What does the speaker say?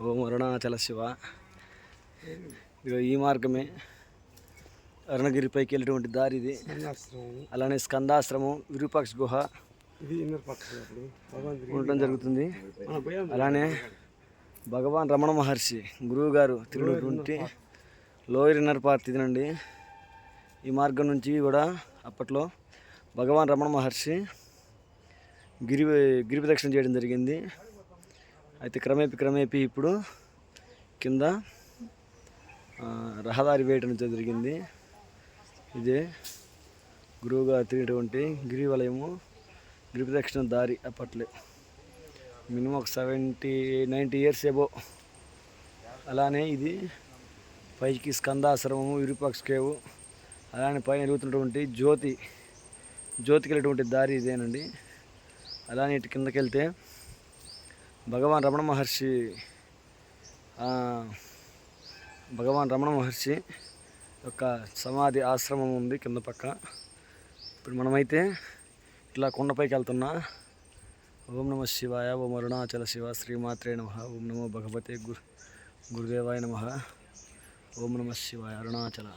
ఓం అరుణాచల శివ. ఇదిగో ఈ మార్గమే. అరుణగిరిపైకి వెళ్ళేటువంటి దారి ఇది. అలానే స్కందాశ్రమం విరూపాక్ష గుహ. ఉండటం జరుగుతుంది. అలానే భగవాన్ రమణ మహర్షి గురువు గారు తిరిగినటువంటి లోయర్ ఇన్నర్ పార్ట్ ఇదినండి. ఈ మార్గం నుంచి కూడా అప్పట్లో భగవాన్ రమణ మహర్షి గిరి గిరి ప్రదక్షిణ చేయడం జరిగింది. అయితే క్రమేపీ క్రమేపీ ఇప్పుడు కింద రహదారి వేయడం జరిగింది. ఇదే గురువుగా తిరిగినటువంటి గిరివలయము గిరి ప్రదక్షిణ దారి అప్పట్లో. మినిమం ఒక సెవెంటీ నైంటీ ఇయర్స్ ఎబో అలానే ఇది పైకి స్కందాశ్రమము విరూపాక్ష కేవు అలానే పైన ఎలుగుతున్నటువంటి జ్యోతి జ్యోతికి వెళ్ళేటువంటి దారి ఇదేనండి. అలానే ఇటు కిందకి వెళ్తే భగవాన్ రమణ మహర్షి భగవాన్ రమణ మహర్షి యొక్క సమాధి ఆశ్రమం ఉంది కింద పక్క. ఇప్పుడు మనమైతే ఇట్లా కొండపైకి వెళ్తున్నా. ఓం నమ శివాయ ఓం అరుణాచల శివ శ్రీమాత్రే నమ ఓం నమో భగవతే గురు గురుదేవాయ నమ ఓం నమ శివాయ అరుణాచల.